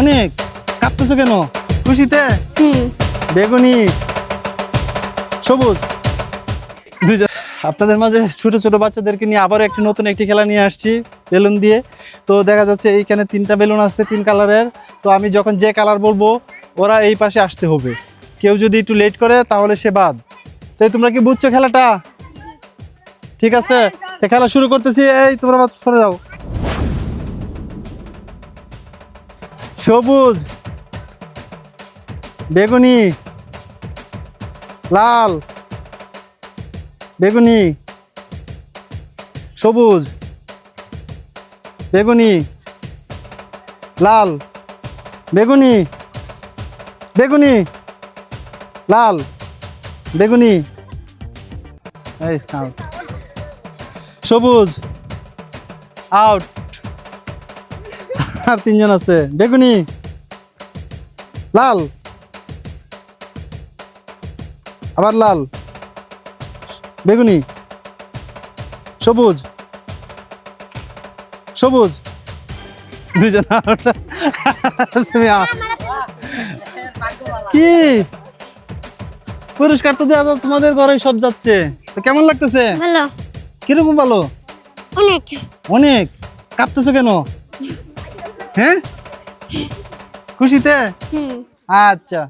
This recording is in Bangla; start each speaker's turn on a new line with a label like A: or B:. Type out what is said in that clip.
A: অনেক। কাঁপতেছো কেন? খুশিতে? বেগুনি। সবুজ। দুজন আপনাদের মাঝে ছোট ছোট বাচ্চাদেরকে নিয়ে আবারও একটি নতুন একটি খেলা নিয়ে আসছি বেলুন দিয়ে। তো দেখা যাচ্ছে এইখানে তিনটা বেলুন আছে তিন কালারের। তো আমি যখন যে কালার বলব ওরা এই পাশে আসতে হবে। কেউ যদি একটু লেট করে তাহলে সে বাদ। তাই তোমরা কি বুঝছ খেলাটা? ঠিক আছে? খেলা শুরু করতেছি। এই তোমরা সরে যাও। সবুজ বেগুনি লাল বেগুনি সবুজ বেগুনি লাল বেগুনি বেগুনি লাল বেগুনি এই. সবুজ আউট আর তিনজন আছে। বেগুনি। লাল। আবার লাল। বেগুনি। সবুজ। সবুজ। দুজন। কি? পুরস্কার তো দেওয়া তোমাদের ঘরে সব যাচ্ছে। তো কেমন লাগতেছে?
B: ভালো।
A: কীরকম ভালো?
B: অনেক।
A: অনেক? কাঁপতেছো কেন? হ্যাঁ? খুশিতে? আচ্ছা।